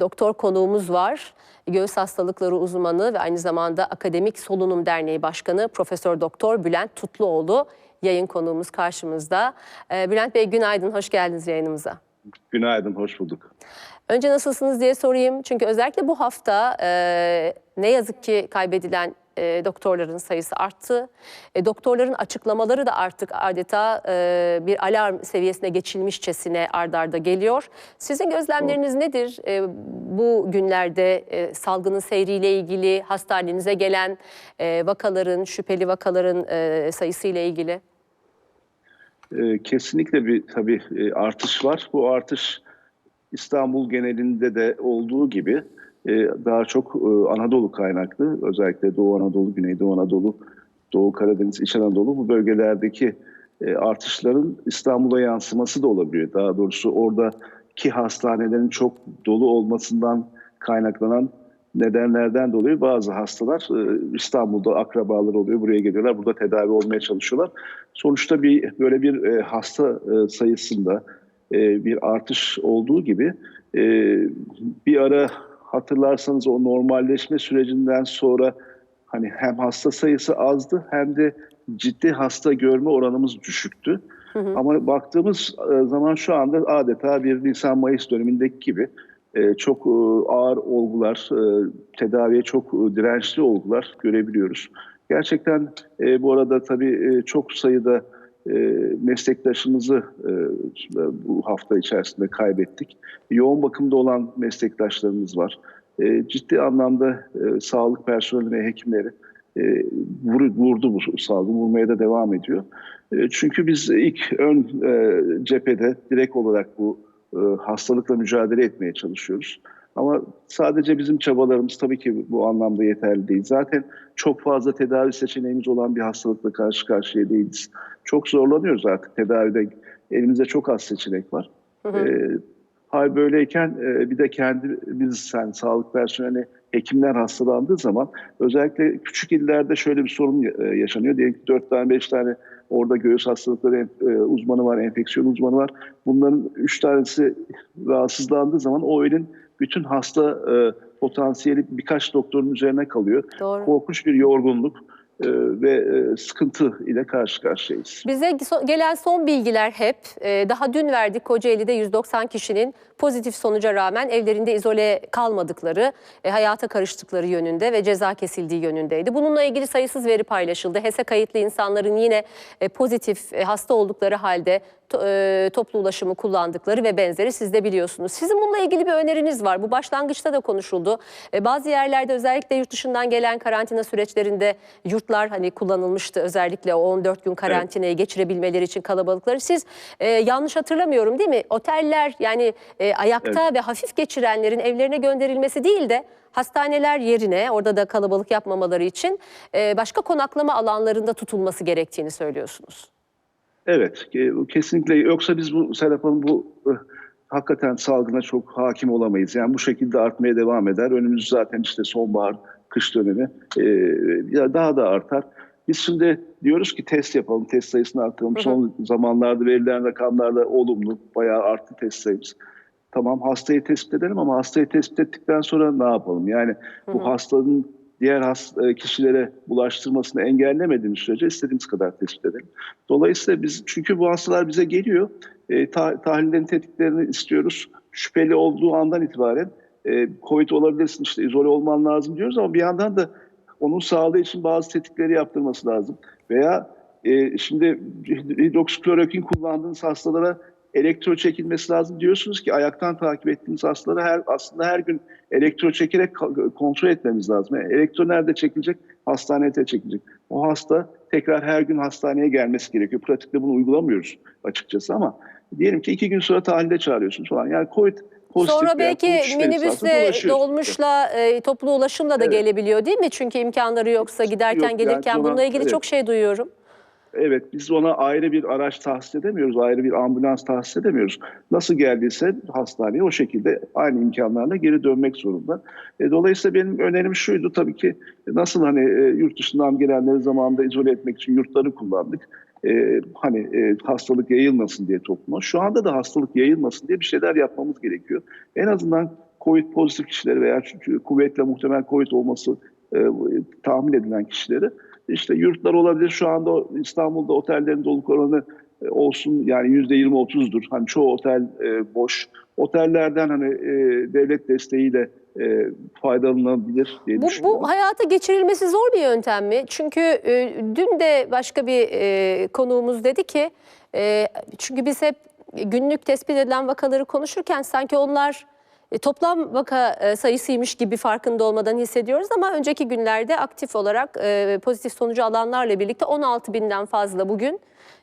doktor konuğumuz var. Göğüs hastalıkları uzmanı ve aynı zamanda Akademik Solunum Derneği Başkanı Profesör Doktor Bülent Tutluoğlu yayın konuğumuz karşımızda. Ee, Bülent Bey günaydın, hoş geldiniz yayınımıza. Günaydın, hoş bulduk. Önce nasılsınız diye sorayım. Çünkü özellikle bu hafta e, ne yazık ki kaybedilen e, doktorların sayısı arttı. E, doktorların açıklamaları da artık adeta e, bir alarm seviyesine geçilmişçesine ardarda geliyor. Sizin gözlemleriniz nedir e, bu günlerde e, salgının seyriyle ilgili, hastanenize gelen e, vakaların, şüpheli vakaların e, sayısı ile ilgili? Ee, kesinlikle bir tabii e, artış var. Bu artış İstanbul genelinde de olduğu gibi e, daha çok e, Anadolu kaynaklı. Özellikle Doğu Anadolu, Güneydoğu Anadolu, Doğu Karadeniz, İç Anadolu bu bölgelerdeki e, artışların İstanbul'a yansıması da olabiliyor. Daha doğrusu oradaki hastanelerin çok dolu olmasından kaynaklanan nedenlerden dolayı bazı hastalar İstanbul'da akrabalar oluyor, buraya geliyorlar, burada tedavi olmaya çalışıyorlar. Sonuçta bir böyle bir hasta sayısında e, bir artış olduğu gibi e, bir ara hatırlarsanız o normalleşme sürecinden sonra hani hem hasta sayısı azdı hem de ciddi hasta görme oranımız düşüktü. Hı hı. Ama baktığımız e, zaman şu anda adeta bir Nisan-Mayıs dönemindeki gibi e, çok e, ağır olgular, tedaviye çok dirençli olgular görebiliyoruz. Gerçekten bu arada tabii çok sayıda meslektaşımızı e, bu hafta içerisinde kaybettik. Yoğun bakımda olan meslektaşlarımız var. E, ciddi anlamda e, sağlık personeli ve hekimleri e, vur- vurdu bu salgın, vurmaya da devam ediyor. E, çünkü biz ilk ön e, cephede direkt olarak bu e, hastalıkla mücadele etmeye çalışıyoruz. Ama sadece bizim çabalarımız tabii ki bu anlamda yeterli değil. Zaten çok fazla tedavi seçeneğimiz olan bir hastalıkla karşı karşıya değiliz. Çok zorlanıyoruz artık tedavide. Elimizde çok az seçenek var. Hı hı. Ee, hal böyleyken e, bir de kendimiz yani sağlık personeli hekimler hastalandığı zaman özellikle küçük illerde şöyle bir sorun e, yaşanıyor. Diyelim ki 4 tane 5 tane orada göğüs hastalıkları e, uzmanı var, enfeksiyon uzmanı var. Bunların 3 tanesi rahatsızlandığı zaman o ilin bütün hasta e, potansiyeli birkaç doktorun üzerine kalıyor. Doğru. Korkunç bir yorgunluk ve e, sıkıntı ile karşı karşıyayız. Bize gelen son bilgiler hep e, daha dün verdik Kocaeli'de 190 kişinin pozitif sonuca rağmen evlerinde izole kalmadıkları, e, hayata karıştıkları yönünde ve ceza kesildiği yönündeydi. Bununla ilgili sayısız veri paylaşıldı. HES'e kayıtlı insanların yine e, pozitif e, hasta oldukları halde to- e, toplu ulaşımı kullandıkları ve benzeri siz de biliyorsunuz. Sizin bununla ilgili bir öneriniz var. Bu başlangıçta da konuşuldu. E, bazı yerlerde özellikle yurt dışından gelen karantina süreçlerinde yurtlar hani kullanılmıştı. Özellikle o 14 gün karantinayı geçirebilmeleri için kalabalıkları. Siz e, yanlış hatırlamıyorum değil mi? Oteller yani e, ayakta ve hafif geçirenlerin evlerine gönderilmesi değil de hastaneler yerine orada da kalabalık yapmamaları için e, başka konaklama alanlarında tutulması gerektiğini söylüyorsunuz. Evet, e, kesinlikle. Yoksa biz bu Serap Hanım bu e, hakikaten salgına çok hakim olamayız. Yani bu şekilde artmaya devam eder. Önümüz zaten işte sonbahar, kış dönemi e, daha da artar. Biz şimdi diyoruz ki test yapalım, test sayısını arttıralım. Hı hı. Son zamanlarda verilen rakamlarda olumlu, bayağı arttı test sayımız. Tamam hastayı tespit edelim ama hastayı tespit ettikten sonra ne yapalım? Yani Hı bu hı. hastanın diğer hast- e, kişilere bulaştırmasını engellemediğimiz sürece istediğimiz kadar tespit edelim. Dolayısıyla biz çünkü bu hastalar bize geliyor. E, ta- tahlillerin tetkiklerini istiyoruz. Şüpheli olduğu andan itibaren e, COVID olabilirsin işte izole olman lazım diyoruz ama bir yandan da onun sağlığı için bazı tetkikleri yaptırması lazım. Veya e, şimdi hidroksiklorokin kullandığınız hastalara elektro çekilmesi lazım diyorsunuz ki ayaktan takip ettiğimiz hastaları her aslında her gün elektro çekerek kontrol etmemiz lazım. Yani elektro nerede çekilecek? Hastanede çekilecek. O hasta tekrar her gün hastaneye gelmesi gerekiyor. Pratikte bunu uygulamıyoruz açıkçası ama diyelim ki iki gün sonra tahlile çağırıyorsunuz falan. Yani COVID pozitif Sonra veya belki esasında minibüsle, dolmuşla, e, toplu ulaşımla da Evet. gelebiliyor değil mi? Çünkü imkanları yoksa giderken Yok, yani gelirken ona- bununla ilgili evet. çok şey duyuyorum. Evet biz ona ayrı bir araç tahsis edemiyoruz, ayrı bir ambulans tahsis edemiyoruz. Nasıl geldiyse hastaneye o şekilde aynı imkanlarla geri dönmek zorunda. E, dolayısıyla benim önerim şuydu tabii ki nasıl hani e, yurt dışından gelenleri zamanında izole etmek için yurtları kullandık. E, hani e, hastalık yayılmasın diye topluma. Şu anda da hastalık yayılmasın diye bir şeyler yapmamız gerekiyor. En azından COVID pozitif kişileri veya kuvvetle muhtemel COVID olması e, tahmin edilen kişileri işte yurtlar olabilir. Şu anda İstanbul'da otellerin doluluk oranı e, olsun yani yüzde yirmi otuzdur. Hani çoğu otel e, boş. Otellerden hani e, devlet desteğiyle e, faydalanabilir diye Bu, düşünüyorum. bu hayata geçirilmesi zor bir yöntem mi? Çünkü e, dün de başka bir e, konuğumuz dedi ki, e, çünkü biz hep günlük tespit edilen vakaları konuşurken sanki onlar e, toplam vaka e, sayısıymış gibi farkında olmadan hissediyoruz ama önceki günlerde aktif olarak e, pozitif sonucu alanlarla birlikte 16 binden fazla bugün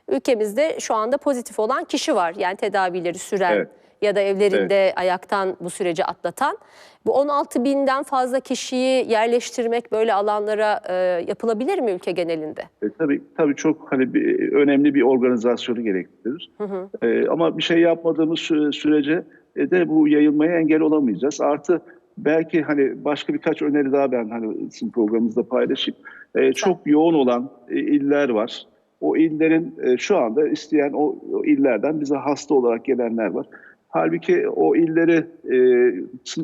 ülkemizde şu anda pozitif olan kişi var. Yani tedavileri süren Evet. Ya da evlerinde ayaktan bu süreci atlatan. Bu 16 binden fazla kişiyi yerleştirmek böyle alanlara e, yapılabilir mi ülke genelinde? E, tabii tabii çok hani bir, önemli bir organizasyonu gerektirir. E, ama bir şey yapmadığımız sü- sürece e, de bu yayılmaya engel olamayacağız. Artı belki hani başka birkaç öneri daha ben hani sizin programımızda paylaşayım. E, çok yoğun olan e, iller var. O illerin e, şu anda isteyen o, o illerden bize hasta olarak gelenler var. Halbuki o illeri e,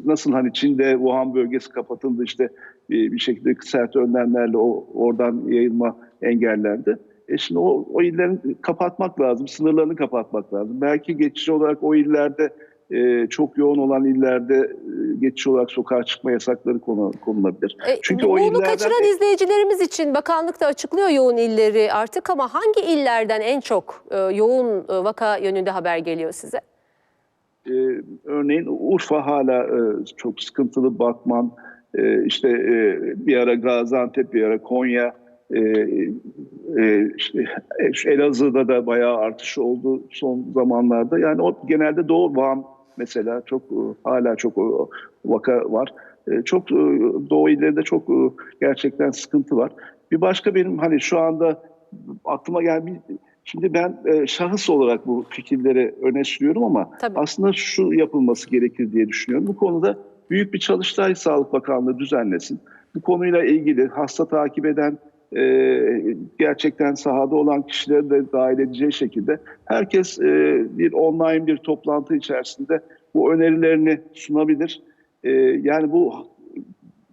nasıl hani Çin'de Wuhan bölgesi kapatıldı işte e, bir şekilde sert önlemlerle o oradan yayılma engellendi. E şimdi o, o illerin kapatmak lazım, sınırlarını kapatmak lazım. Belki geçici olarak o illerde e, çok yoğun olan illerde e, geçici olarak sokağa çıkma yasakları konu, konulabilir. E, Çünkü bu- o bunu illerden- kaçıran izleyicilerimiz için bakanlık da açıklıyor yoğun illeri artık ama hangi illerden en çok e, yoğun e, vaka yönünde haber geliyor size? Ee, örneğin Urfa hala e, çok sıkıntılı Batman, e, işte e, bir ara Gaziantep, bir ara Konya, e, e, işte e, Elazığ'da da bayağı artış oldu son zamanlarda. Yani o genelde Doğu Van mesela çok e, hala çok e, vaka var. E, çok e, Doğu illerinde çok e, gerçekten sıkıntı var. Bir başka benim hani şu anda aklıma gelen bir Şimdi ben e, şahıs olarak bu fikirleri öne sürüyorum ama Tabii. aslında şu yapılması gerekir diye düşünüyorum. Bu konuda büyük bir çalıştay Sağlık Bakanlığı düzenlesin. Bu konuyla ilgili hasta takip eden, e, gerçekten sahada olan kişileri de dahil edeceği şekilde herkes e, bir online bir toplantı içerisinde bu önerilerini sunabilir. E, yani bu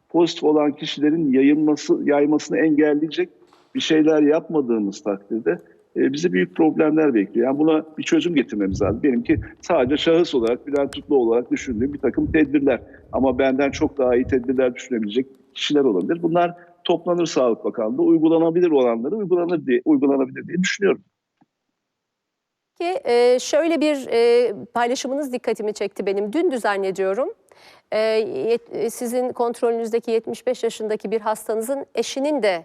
pozitif olan kişilerin yayılması, yaymasını engelleyecek bir şeyler yapmadığımız takdirde e, bizi büyük problemler bekliyor. Yani buna bir çözüm getirmemiz lazım. Benimki sadece şahıs olarak, Bülent Tutlu olarak düşündüğüm bir takım tedbirler. Ama benden çok daha iyi tedbirler düşünebilecek kişiler olabilir. Bunlar toplanır Sağlık Bakanlığı, uygulanabilir olanları uygulanır diye, uygulanabilir diye düşünüyorum. Ki e, şöyle bir e, paylaşımınız dikkatimi çekti benim. Dün e, sizin kontrolünüzdeki 75 yaşındaki bir hastanızın eşinin de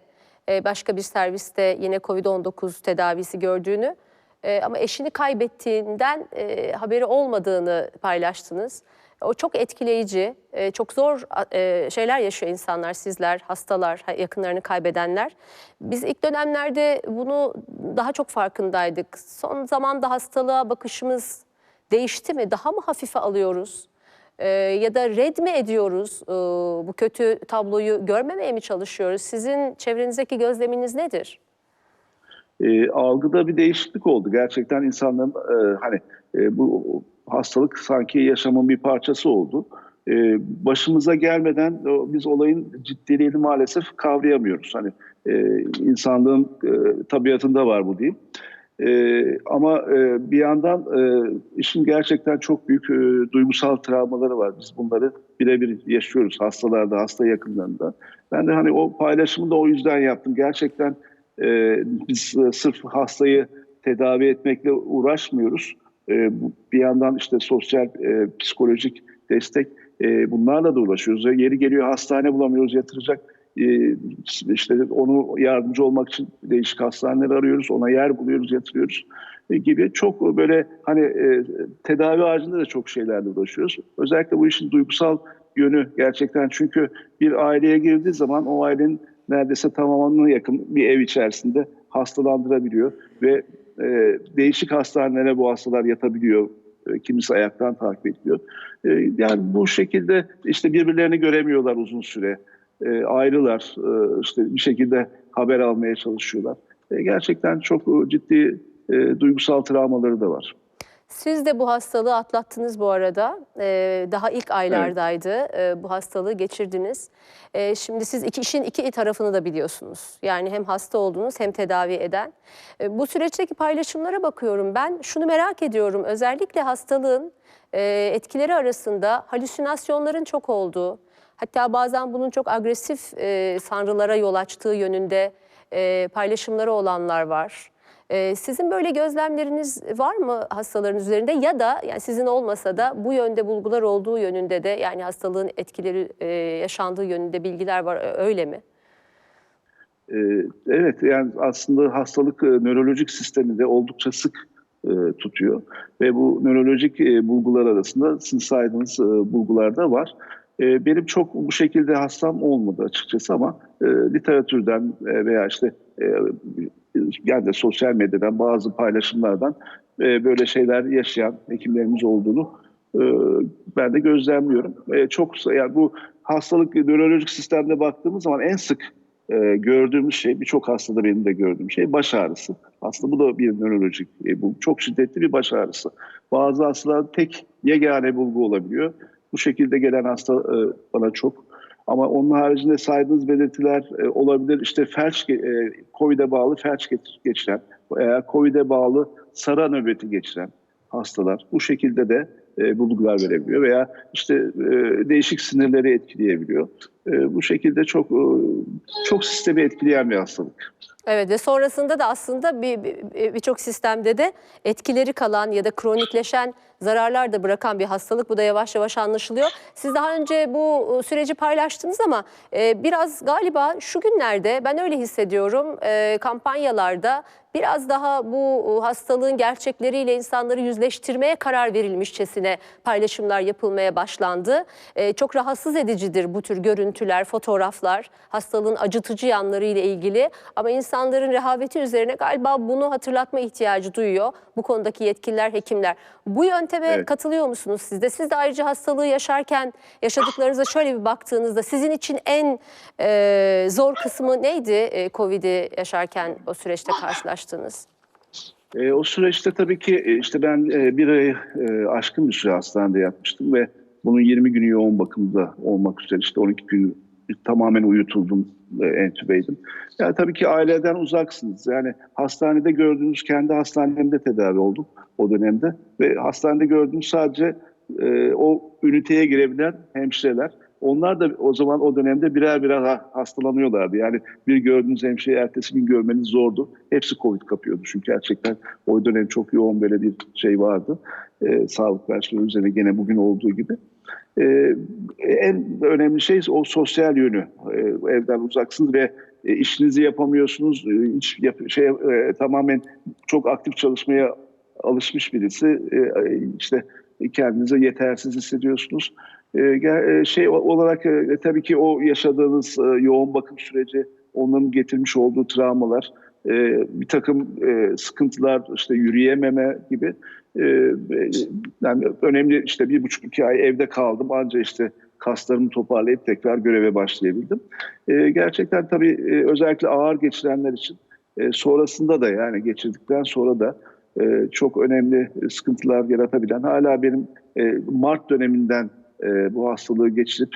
başka bir serviste yine COVID-19 tedavisi gördüğünü e, ama eşini kaybettiğinden e, haberi olmadığını paylaştınız. O çok etkileyici, e, çok zor e, şeyler yaşıyor insanlar, sizler, hastalar, ha- yakınlarını kaybedenler. Biz ilk dönemlerde bunu daha çok farkındaydık. Son zamanda hastalığa bakışımız değişti mi? Daha mı hafife alıyoruz? E, ya da red mi ediyoruz? E, bu kötü tabloyu görmemeye mi çalışıyoruz? Sizin çevrenizdeki gözleminiz nedir? e, algıda bir değişiklik oldu. Gerçekten insanların e, hani e, bu hastalık sanki yaşamın bir parçası oldu. E, başımıza gelmeden o, biz olayın ciddiliğini maalesef kavrayamıyoruz. Hani e, insanlığın e, tabiatında var bu diyeyim. E, ama e, bir yandan e, işin gerçekten çok büyük e, duygusal travmaları var. Biz bunları birebir yaşıyoruz hastalarda, hasta yakınlarında. Ben de hani o paylaşımı da o yüzden yaptım. Gerçekten e, biz e, sırf hastayı tedavi etmekle uğraşmıyoruz. E, bir yandan işte sosyal, e, psikolojik destek e, bunlarla da uğraşıyoruz. Yeri geliyor hastane bulamıyoruz yatıracak. E, işte onu yardımcı olmak için değişik hastaneler arıyoruz. Ona yer buluyoruz, yatırıyoruz e, gibi çok böyle hani e, tedavi haricinde de çok şeylerle uğraşıyoruz. Özellikle bu işin duygusal yönü gerçekten çünkü bir aileye girdiği zaman o ailenin neredeyse tamamına yakın bir ev içerisinde hastalandırabiliyor ve e, değişik hastanelere bu hastalar yatabiliyor. Kimisi ayaktan takip ediliyor. E, yani bu şekilde işte birbirlerini göremiyorlar uzun süre. E, ayrılar. E, işte bir şekilde haber almaya çalışıyorlar. E, gerçekten çok ciddi duygusal travmaları da var. Siz de bu hastalığı atlattınız bu arada. Daha ilk aylardaydı ee, bu hastalığı geçirdiniz. Şimdi siz iki işin iki tarafını da biliyorsunuz. Yani hem hasta oldunuz hem tedavi eden. Bu süreçteki paylaşımlara bakıyorum ben. Şunu merak ediyorum. Özellikle hastalığın etkileri arasında halüsinasyonların çok olduğu, hatta bazen bunun çok agresif e, sanrılara yol açtığı yönünde e, paylaşımları olanlar var. Ee, sizin böyle gözlemleriniz var mı hastaların üzerinde ya da yani sizin olmasa da bu yönde bulgular olduğu yönünde de yani hastalığın etkileri e, yaşandığı yönünde bilgiler var öyle mi? Ee, Evet yani aslında hastalık e, nörolojik sisteminde oldukça sık e, tutuyor ve bu nörolojik e, bulgular arasında sizin saydığınız e, bulgular da var. E, Benim çok bu şekilde hastam olmadı açıkçası ama e, literatürden e, veya işte e, yani de sosyal medyadan bazı paylaşımlardan e, böyle şeyler yaşayan hekimlerimiz olduğunu e, ben de gözlemliyorum. E, Çok yani bu hastalık nörolojik sistemde baktığımız zaman en sık e, gördüğümüz şey birçok hastada benim de gördüğüm şey baş ağrısı. Aslında bu da bir nörolojik e, bu çok şiddetli bir baş ağrısı. Bazı hastalar tek yegane bulgu olabiliyor. Bu şekilde gelen hasta e, bana çok. Ama onun haricinde saydığınız belirtiler e, olabilir. İşte felç, e, COVID'e bağlı felç geç- geçiren, eğer COVID'e bağlı sara nöbeti geçiren hastalar bu şekilde de e, bulgular verebiliyor veya işte e, değişik sinirleri etkileyebiliyor. E, bu şekilde çok e, çok sistemi etkileyen bir hastalık. Evet ve sonrasında da aslında bir- bir- birçok sistemde de etkileri kalan ya da kronikleşen zararlar da bırakan bir hastalık. Bu da yavaş yavaş anlaşılıyor. Siz daha önce bu e, süreci paylaştınız ama e, biraz galiba şu günlerde ben öyle hissediyorum e, kampanyalarda biraz daha bu e, hastalığın gerçekleriyle insanları yüzleştirmeye karar verilmişçesine paylaşımlar yapılmaya başlandı. E, çok rahatsız edicidir bu tür görüntüler, fotoğraflar, hastalığın acıtıcı yanları ile ilgili. Ama insanların rehaveti üzerine galiba bunu hatırlatma ihtiyacı duyuyor bu konudaki yetkililer, hekimler. Bu yönteme Evet. katılıyor musunuz siz de? Siz de ayrıca hastalığı yaşarken yaşadıklarınıza şöyle bir baktığınızda sizin için en e, zor kısmı neydi e, Covid'i yaşarken o süreçte karşılaştığınız? E, o süreçte tabii ki e, işte ben e, bir ay e, aşkın bir süre hastanede yatmıştım ve bunun 20 günü yoğun bakımda olmak üzere işte 12 gün tamamen uyutuldum, e, entübeydim. Yani tabii ki aileden uzaksınız. Yani hastanede gördüğünüz kendi hastanemde tedavi oldum o dönemde ve hastanede gördüğünüz sadece e, o üniteye girebilen hemşireler. Onlar da o zaman o dönemde birer birer ha- hastalanıyorlardı. Yani bir gördüğünüz hemşireyi ertesi gün görmeniz zordu. Hepsi Covid kapıyordu çünkü gerçekten o dönem çok yoğun böyle bir şey vardı. Ee, sağlık personeli üzerine gene bugün olduğu gibi. Ee, en önemli şey o sosyal yönü. Ee, evden uzaksınız ve e, işinizi yapamıyorsunuz. Ee, hiç yap- şey e, tamamen çok aktif çalışmaya alışmış birisi. Ee, işte kendinize yetersiz hissediyorsunuz. Ee, e, şey olarak e, tabii ki o yaşadığınız e, yoğun bakım süreci, onların getirmiş olduğu travmalar, e, bir takım e, sıkıntılar, işte yürüyememe gibi e, e, yani önemli işte bir buçuk iki ay evde kaldım anca işte kaslarımı toparlayıp tekrar göreve başlayabildim. E, gerçekten tabii e, özellikle ağır geçirenler için e, sonrasında da yani geçirdikten sonra da çok önemli sıkıntılar yaratabilen hala benim Mart döneminden bu hastalığı geçirip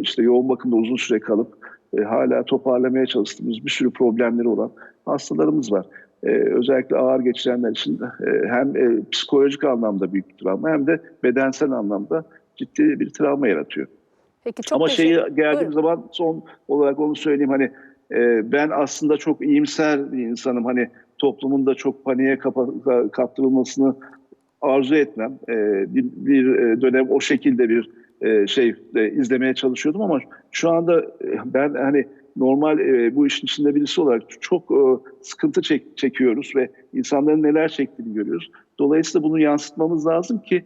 işte yoğun bakımda uzun süre kalıp hala toparlamaya çalıştığımız bir sürü problemleri olan hastalarımız var. E, özellikle ağır geçirenler için e, hem e, psikolojik anlamda büyük bir travma hem de bedensel anlamda ciddi bir travma yaratıyor. Peki çok Ama şeyi geldiğim Buyurun. zaman son olarak onu söyleyeyim hani e, ben aslında çok iyimser bir insanım. Hani toplumun da çok paniğe kapa- kaptırılmasını arzu etmem. E, bir, bir e, dönem o şekilde bir e, şey e, izlemeye çalışıyordum ama şu anda e, ben hani normal e, bu işin içinde birisi olarak çok e, sıkıntı çek- çekiyoruz ve insanların neler çektiğini görüyoruz. Dolayısıyla bunu yansıtmamız lazım ki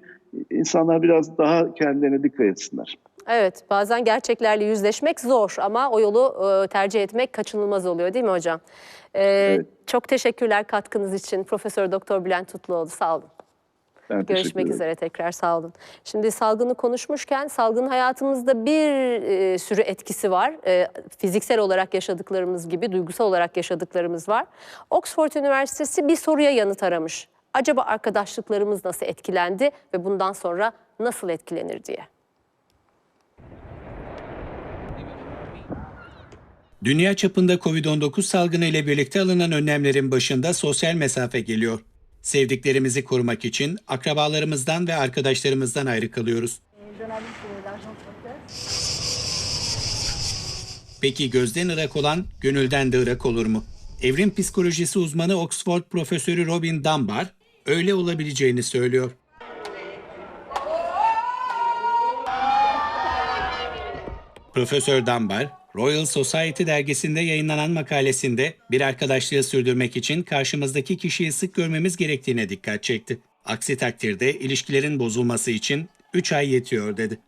insanlar biraz daha kendilerine dikkat etsinler. Evet, bazen gerçeklerle yüzleşmek zor ama o yolu e, tercih etmek kaçınılmaz oluyor değil mi hocam? E, Evet. Çok teşekkürler katkınız için Profesör Doktor Bülent Tutluoğlu. Sağ olun. Ben Görüşmek üzere tekrar sağ olun. Şimdi salgını konuşmuşken salgının hayatımızda bir e, sürü etkisi var. E, fiziksel olarak yaşadıklarımız gibi duygusal olarak yaşadıklarımız var. Oxford Üniversitesi bir soruya yanıt aramış. Acaba arkadaşlıklarımız nasıl etkilendi ve bundan sonra nasıl etkilenir diye. Dünya çapında Covid-19 salgını ile birlikte alınan önlemlerin başında sosyal mesafe geliyor. Sevdiklerimizi korumak için akrabalarımızdan ve arkadaşlarımızdan ayrı kalıyoruz. Peki gözden ırak olan gönülden de ırak olur mu? Evrim psikolojisi uzmanı Oxford profesörü Robin Dunbar öyle olabileceğini söylüyor. Profesör Dunbar, Royal Society dergisinde yayınlanan makalesinde bir arkadaşlığı sürdürmek için karşımızdaki kişiyi sık görmemiz gerektiğine dikkat çekti. Aksi takdirde ilişkilerin bozulması için 3 ay yetiyor dedi.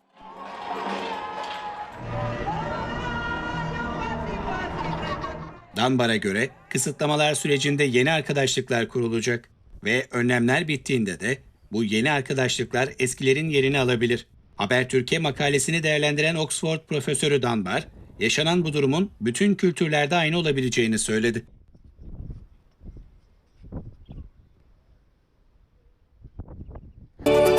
Dunbar'a göre kısıtlamalar sürecinde yeni arkadaşlıklar kurulacak ve önlemler bittiğinde de bu yeni arkadaşlıklar eskilerin yerini alabilir. Habertürk'e makalesini değerlendiren Oxford profesörü Dunbar, yaşanan bu durumun bütün kültürlerde aynı olabileceğini söyledi. Müzik